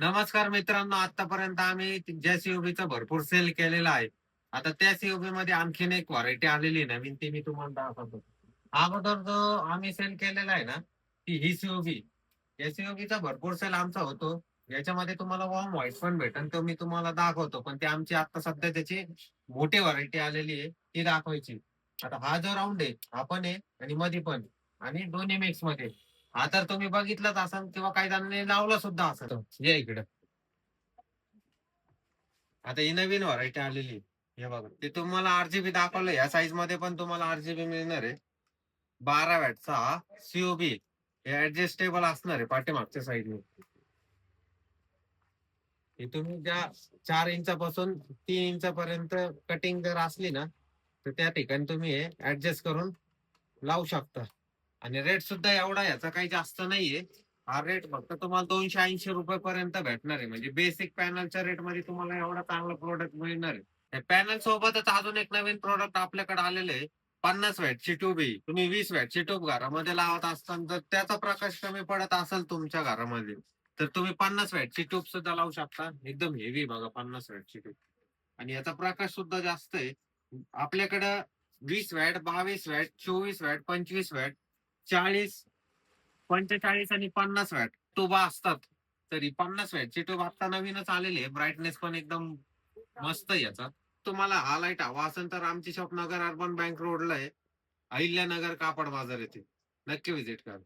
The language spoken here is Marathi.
नमस्कार मित्रांनो आतापर्यंत आम्ही ज्या सीओबीचा भरपूर सेल केलेला आहे. आता त्या सीओबी मध्ये आणखीन एक व्हरायटी आलेली आहे नवीन ती मी तुम्हाला दाखवतो. अगोदर जो आम्ही सेल केलेला आहे ना ती ही सीओबी या सीओबीचा भरपूर सेल आमचा होतो. याच्यामध्ये तुम्हाला वॉर्म व्हाईट पण भेटेल तो मी तुम्हाला दाखवतो. पण ते आमची आता सध्या त्याची मोठी व्हरायटी आलेली आहे ती दाखवायची. आता हा जो राऊंड आहे हा पण आहे आणि मध्ये पण आणि दोन्ही मिक्समध्ये. हा तर तुम्ही बघितलंच असाल किंवा काही जणांनी लावलं सुद्धा असेल या इकडं. आता ही नवीन व्हरायटी आलेली आहे. हे बघा. ते तुम्हाला आरजीबी दाखवलं. या साईजमध्ये पण तुम्हाला आरजीबी मिळणार आहे. बारा वॅटचा हा सीओबी हे ऍडजस्टेबल असणार आहे पाठीमागच्या साईडने तुम्ही ज्या चार इंचापासून तीन इंचापर्यंत कटिंग जर असली ना तर त्या ठिकाणी तुम्ही हे ऍडजस्ट करून लावू शकता. आणि रेट सुद्धा एवढा याचा काही जास्त नाहीये. हा रेट फक्त तुम्हाला दोनशे ऐंशी रुपये पर्यंत भेटणार आहे. म्हणजे बेसिक पॅनलच्या रेटमध्ये तुम्हाला एवढा चांगला प्रोडक्ट मिळणार आहे. पॅनल सोबतच अजून एक नवीन प्रोडक्ट आपल्याकडे आलेले आहे. पन्नास वॅटची ट्यूब आहे. तुम्ही वीस वॅटची ट्यूब घरामध्ये लावत असताना जर त्याचा प्रकाश कमी पडत असेल तुमच्या घरामध्ये तर तुम्ही पन्नास वॅटची ट्यूब सुद्धा लावू शकता. एकदम हेवी बघा पन्नास वॅटची ट्यूब आणि याचा प्रकाश सुद्धा जास्त आहे. आपल्याकडं वीस वॅट बावीस वॅट चोवीस वॅट पंचवीस वॅट चाळीस पंचेचाळीस आणि पन्नास वॅट. टोबा असतात तरी पन्नास वॅटचे ट्यूब आता नवीनच आलेले ब्राईटनेस पण एकदम मस्त आहे याचा. तुम्हाला हा लाइट हवा असेल तर आमची शॉप नगर अर्बन बँक रोडला आहे. अहिल्यानगर कापड बाजार येथे. नक्की व्हिजिट करा.